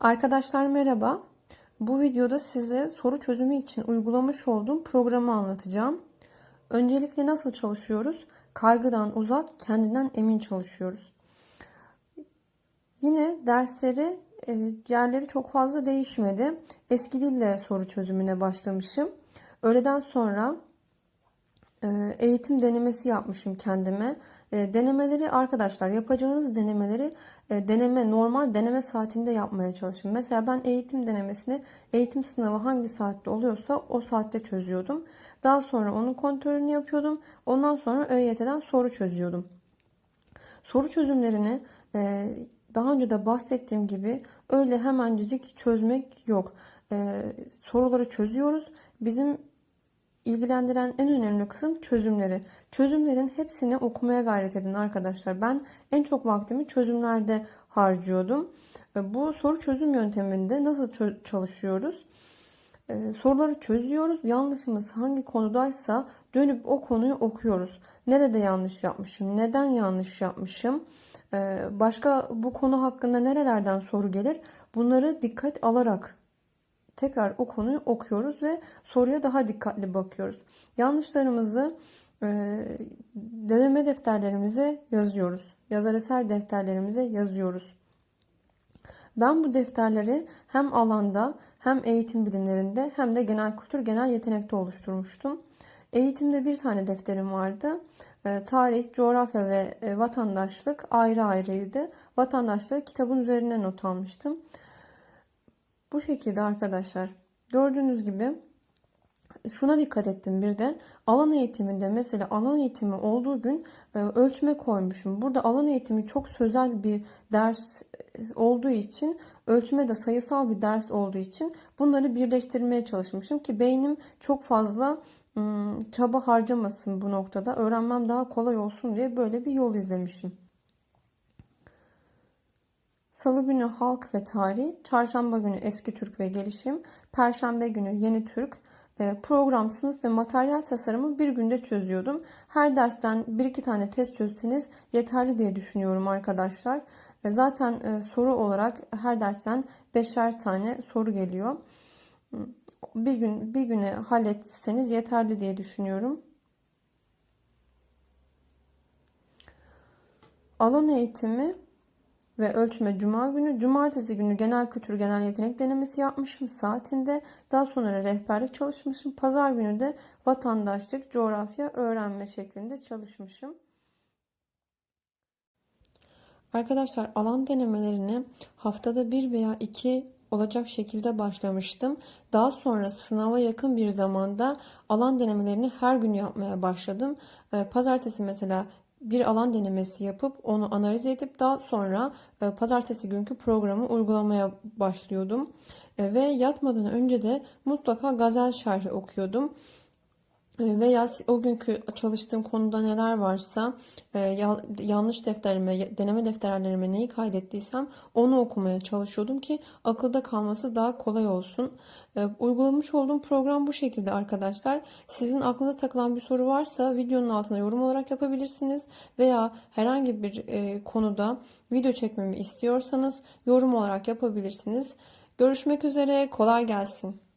Arkadaşlar merhaba. Bu videoda size soru çözümü için uygulamış olduğum programı anlatacağım. Öncelikle nasıl çalışıyoruz? Kaygıdan uzak, kendinden emin çalışıyoruz. Yine dersleri e, yerleri çok fazla değişmedi. Eski dille soru çözümüne başlamışım. Öğleden sonra eğitim denemesi yapmışım kendime. E, denemeleri arkadaşlar yapacağınız denemeleri e, deneme normal deneme saatinde yapmaya çalışın. Mesela ben eğitim denemesini eğitim sınavı hangi saatte oluyorsa o saatte çözüyordum. Daha sonra onun kontrolünü yapıyordum. Ondan sonra ÖYT'den soru çözüyordum. Soru çözümlerini e, daha önce de bahsettiğim gibi öyle hemencecik çözmek yok. E, soruları çözüyoruz. Bizim ilgilendiren en önemli kısım çözümleri. Çözümlerin hepsini okumaya gayret edin arkadaşlar. Ben en çok vaktimi çözümlerde harcıyordum. E, bu soru çözüm yönteminde nasıl çalışıyoruz? Ee, soruları çözüyoruz. Yanlışımız hangi konudaysa dönüp o konuyu okuyoruz. Nerede yanlış yapmışım? Neden yanlış yapmışım? Ee, başka bu konu hakkında nerelerden soru gelir? Bunları dikkat alarak tekrar o konuyu okuyoruz ve soruya daha dikkatli bakıyoruz. Yanlışlarımızı e, deneme defterlerimize yazıyoruz. Yazar eser defterlerimize yazıyoruz. Ben bu defterleri hem alanda hem eğitim bilimlerinde hem de genel kültür genel yetenekte oluşturmuştum. Eğitimde bir tane defterim vardı. E, tarih, coğrafya ve e, vatandaşlık ayrı ayrıydı. Vatandaşlığı kitabın üzerine not almıştım. Bu şekilde arkadaşlar. Gördüğünüz gibi şuna dikkat ettim bir de alan eğitiminde mesela alan eğitimi olduğu gün e, ölçme koymuşum. Burada alan eğitimi çok sözel bir ders e, olduğu için ölçme de sayısal bir ders olduğu için bunları birleştirmeye çalışmışım ki beynim çok fazla çaba harcamasın bu noktada öğrenmem daha kolay olsun diye böyle bir yol izlemişim. Salı günü halk ve tarih, çarşamba günü eski Türk ve gelişim, perşembe günü yeni Türk, e, program, sınıf ve materyal tasarımı bir günde çözüyordum. Her dersten bir iki tane test çözseniz yeterli diye düşünüyorum arkadaşlar. E, zaten e, soru olarak her dersten beşer tane soru geliyor. Bir gün bir güne halletseniz yeterli diye düşünüyorum. Alan eğitimi ve ölçme cuma günü. Cumartesi günü genel kültür genel yetenek denemesi yapmışım saatinde. Daha sonra rehberlik çalışmışım. Pazar günü de vatandaşlık, coğrafya, öğrenme şeklinde çalışmışım. Arkadaşlar alan denemelerini haftada bir veya iki olacak şekilde başlamıştım. Daha sonra sınava yakın bir zamanda alan denemelerini her gün yapmaya başladım. Ee, pazartesi mesela bir alan denemesi yapıp onu analiz edip daha sonra e, pazartesi günkü programı uygulamaya başlıyordum. E, ve yatmadan önce de mutlaka gazel şerhi okuyordum. Ee, veya o günkü çalıştığım konuda neler varsa e, yanlış defterime, deneme defterlerime neyi kaydettiysem onu okumaya çalışıyordum ki akılda kalması daha kolay olsun. Ee, uygulamış olduğum program bu şekilde arkadaşlar. Sizin aklınıza takılan bir soru varsa videonun altına yorum olarak yapabilirsiniz veya herhangi bir e, konuda video çekmemi istiyorsanız yorum olarak yapabilirsiniz. Görüşmek üzere, kolay gelsin.